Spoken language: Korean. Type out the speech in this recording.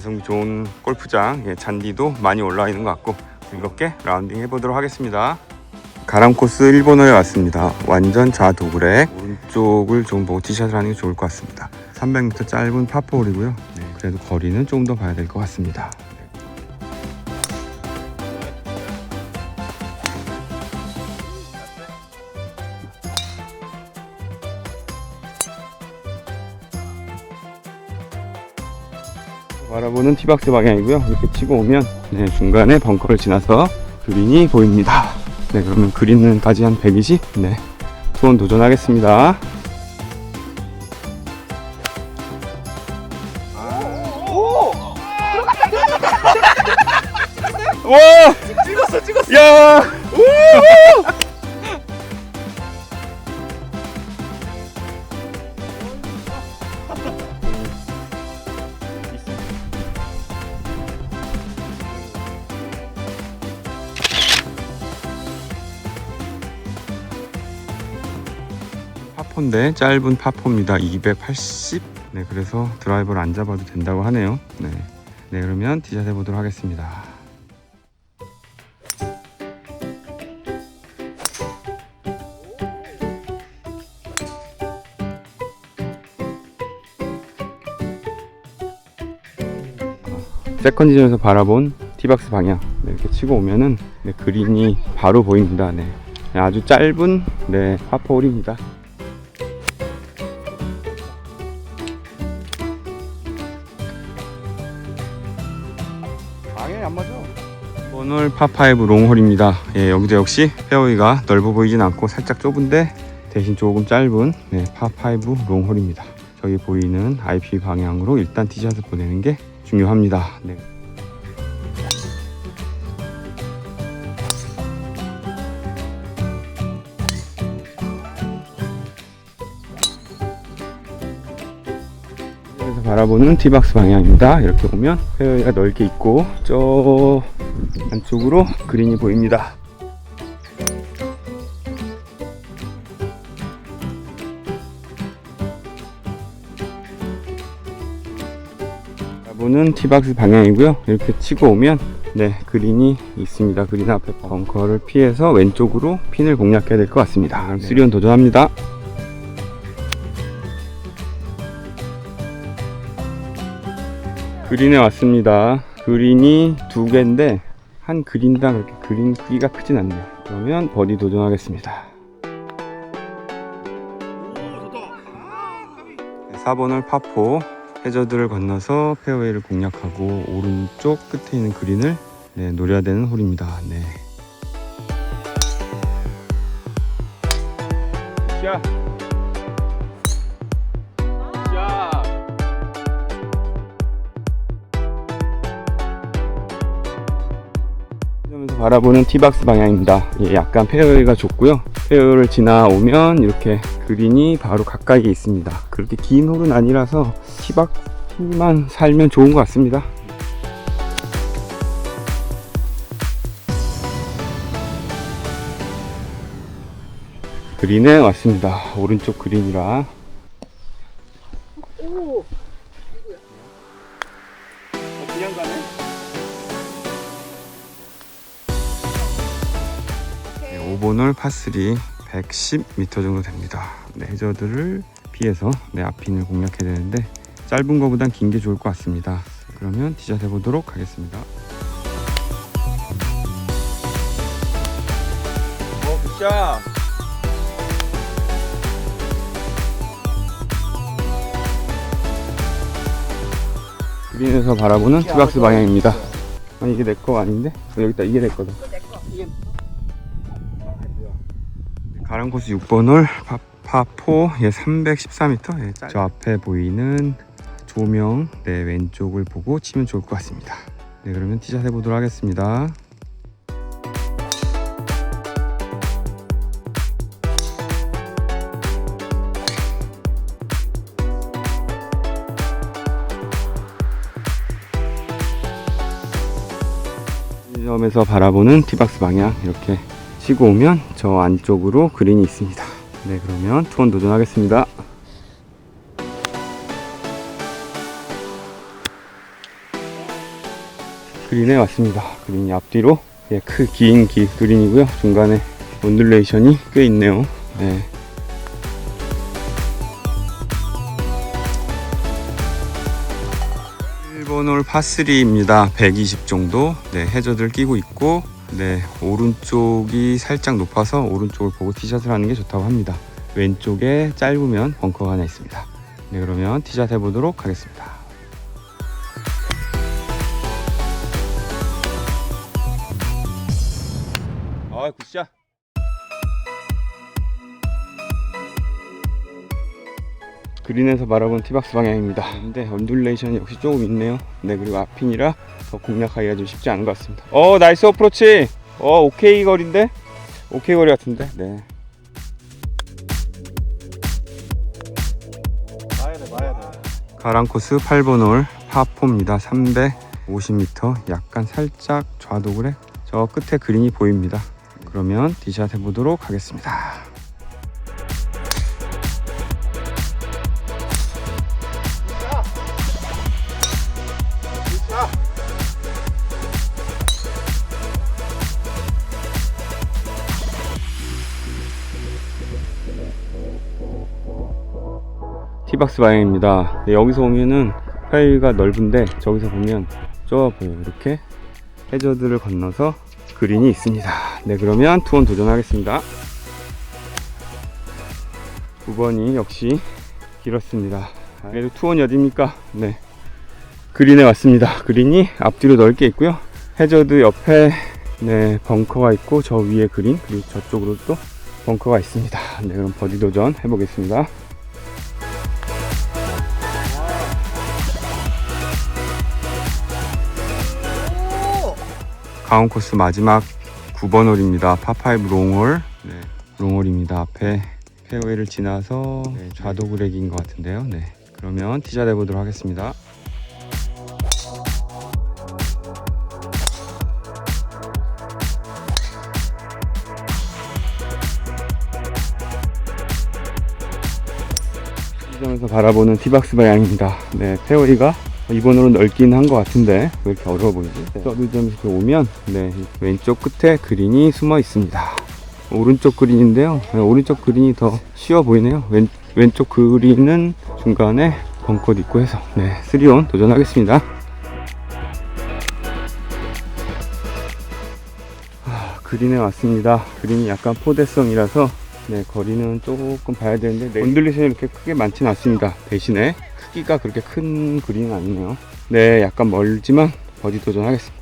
가성비 좋은 골프장 예, 잔디도 많이 올라와 있는 것 같고 즐겁게 라운딩 해보도록 하겠습니다. 가람 코스 1번호에 왔습니다. 완전 좌도그렉 오른쪽을 좀 보고 티샷을 하는 게 좋을 것 같습니다. 300m 짧은 파포홀이고요. 네, 그래도 거리는 좀더 봐야 될 것 같습니다. 바라보는 티박스 방향이고요. 이렇게 치고 오면 네, 중간에 벙커를 지나서 그린이 보입니다. 네, 그러면 그린은 까지 한 120. 네, 투혼 도전하겠습니다. 와! 찍었어 찍었어 야! 파포인데 짧은 파포입니다. 280. 네, 그래서 드라이버를 안 잡아도 된다고 하네요. 네. 네, 그러면 디샷 해보도록 하겠습니다. 세컨디전에서 바라본 티박스 방향 네, 이렇게 치고 오면은 네, 그린이 바로 보입니다. 네. 네, 아주 짧은 네, 파포홀입니다. 오늘 파5 롱홀입니다. 예, 여기도 역시 페어웨이가 넓어 보이진 않고 살짝 좁은데 대신 조금 짧은 네, 파5 롱홀입니다. 저기 보이는 IP 방향으로 일단 티샷을 보내는 게 중요합니다. 네. 그래서 바라보는 티박스 방향입니다. 이렇게 보면 페어웨이가 넓게 있고 저 안쪽으로 그린이 보입니다. 보는 티박스 방향이고요. 이렇게 치고 오면 네 그린이 있습니다. 그린 앞에 벙커를 피해서 왼쪽으로 핀을 공략해야 될 것 같습니다. 그럼 쓰리온 도전합니다. 그린에 왔습니다. 그린이 두 개인데 한 그린당 그렇게 그린 크기가 크진 않네요. 그러면 버디 도전하겠습니다. 4번을 파포 해저드를 건너서 페어웨이를 공략하고 오른쪽 끝에 있는 그린을 네, 노려야 되는 홀입니다. 네. 샷. 샷. 바라보는 티박스 방향입니다. 예, 약간 페어웨이가 좁고요. 페어를 지나오면 이렇게 그린이 바로 가까이에 있습니다. 그렇게 긴 홀은 아니라서 티박스만 살면 좋은 것 같습니다. 그린에 왔습니다. 오른쪽 그린이라 오 어, 그냥 가네 5번홀 파3 110m 정도 됩니다. 네, 해저드를 피해서 네, 앞핀을 공략해야 되는데 짧은 거보단 긴 게 좋을 것 같습니다. 그러면 디샷 해보도록 하겠습니다. 어 굿샷 그린에서 바라보는 티박스 방향입니다. 아니 이게 내 거 아닌데? 어, 여기 있다 이게 내 거 다. 가람 코스 6번 홀 파, 파포 예, 314m 예, 저 앞에 보이는 조명 네, 왼쪽을 보고 치면 좋을 것 같습니다. 네 그러면 티샷 해보도록 하겠습니다. 이 점에서 바라보는 티박스 방향 이렇게 치고 오면 저 안쪽으로 그린이 있습니다. 네, 그러면 투원 도전하겠습니다. 그린에 왔습니다. 그린이 앞뒤로 예, 크, 긴 기, 그린이고요. 중간에 온듈레이션이 꽤 있네요. 네. 일본 홀 파3입니다. 120 정도. 네, 해저들 끼고 있고, 네, 오른쪽이 살짝 높아서 오른쪽을 보고 티샷을 하는 게 좋다고 합니다. 왼쪽에 짧으면 벙커가 하나 있습니다. 네, 그러면 티샷 해보도록 하겠습니다. 그린에서 바라본 티박스 방향입니다. 근데 언듈레이션이 역시 조금 있네요. 네, 그리고 앞핀이라 더 공략하기가 좀 쉽지 않은 것 같습니다. 어, 나이스 어프로치. 어, 오케이 거리인데? 오케이 거리 같은데? 네. 봐야 돼 봐야 돼 가랑 코스 8번 홀 파4입니다. 350m. 약간 살짝 좌도그래. 저 끝에 그린이 보입니다. 그러면 디샷 해보도록 하겠습니다. 티박스 방향입니다. 네, 여기서 오면은 파일가 넓은데 저기서 보면 좁아 보여요. 이렇게 해저드를 건너서 그린이 있습니다. 네, 그러면 투원 도전하겠습니다. 9번이 역시 길었습니다. 그래도 투원이 어딥니까? 네. 그린에 왔습니다. 그린이 앞뒤로 넓게 있고요. 해저드 옆에 네, 벙커가 있고 저 위에 그린 그리고 저쪽으로 또 벙커가 있습니다. 네, 그럼 버디 도전 해보겠습니다. 가운 코스 마지막 9번 홀입니다. 파5 롱홀. 네, 롱홀입니다. 앞에 페어웨이를 지나서 네, 좌도 그렉인 것 같은데요. 네. 그러면 티샷 해보도록 하겠습니다. 시점에서 바라보는 티박스 방향입니다. 네, 페어웨이가 이번으로 넓긴 한 것 같은데 왜 이렇게 어려워 보이지? 서드점에서 이렇게 오면 네, 왼쪽 끝에 그린이 숨어 있습니다. 오른쪽 그린인데요. 네, 오른쪽 그린이 더 쉬워 보이네요. 왼, 왼쪽 그린은 중간에 벙커도 있고 해서 네, 3온 도전하겠습니다. 아, 그린에 왔습니다. 그린이 약간 포대성이라서 네, 거리는 조금 봐야 되는데 네, 온들리션이 이렇게 크게 많지는 않습니다. 대신에 크기가 그렇게 큰 그린은 아니네요. 네, 약간 멀지만 버디 도전하겠습니다.